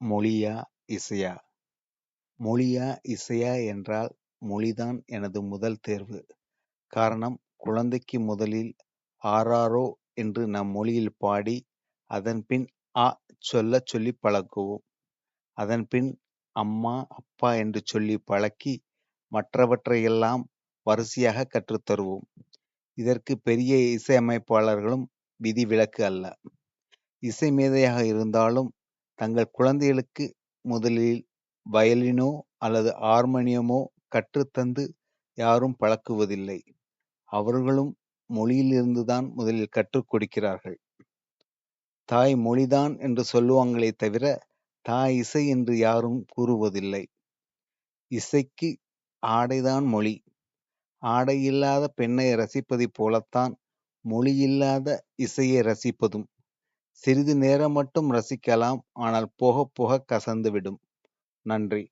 மொழியா இசையா? மொழியா இசையா என்றால் மொழிதான் எனது முதல் தேர்வு. காரணம் குழந்தைக்கு முதலில் ஆராரோ என்று நம் மொழியில் பாடி அதன்பின் அ சொல்லச் சொல்லிப் பழக்குவோம். அதன்பின் அம்மா அப்பா என்று சொல்லிப் பழக்கி மற்றவற்றையெல்லாம் வரிசையாகக் கற்றுத் தருவோம். இதற்கு பெரிய இசையமைப்பாளர்களும் விதிவிலக்கு அல்ல. இசை மேதையாக இருந்தாலும் தங்கள் குழந்தைகளுக்கு முதலில் வயலினோ அல்லது ஆர்மோனியமோ கற்றுத்தந்து யாரும் பழக்குவதில்லை. அவர்களும் மொழியிலிருந்துதான் முதலில் கற்றுக் கொடுக்கிறார்கள். தாய் மொழிதான் என்று சொல்லுவாங்களே தவிர தாய் இசை என்று யாரும் கூறுவதில்லை. இசைக்கு ஆடைதான் மொழி. ஆடை இல்லாத பெண்ணை ரசிப்பதைப் போலத்தான் மொழியில்லாத இசையை ரசிப்பதும். சிறிது நேரம் மட்டும் ரசிக்கலாம் ஆனால் போகப் போகக் கசந்துவிடும். நன்றி.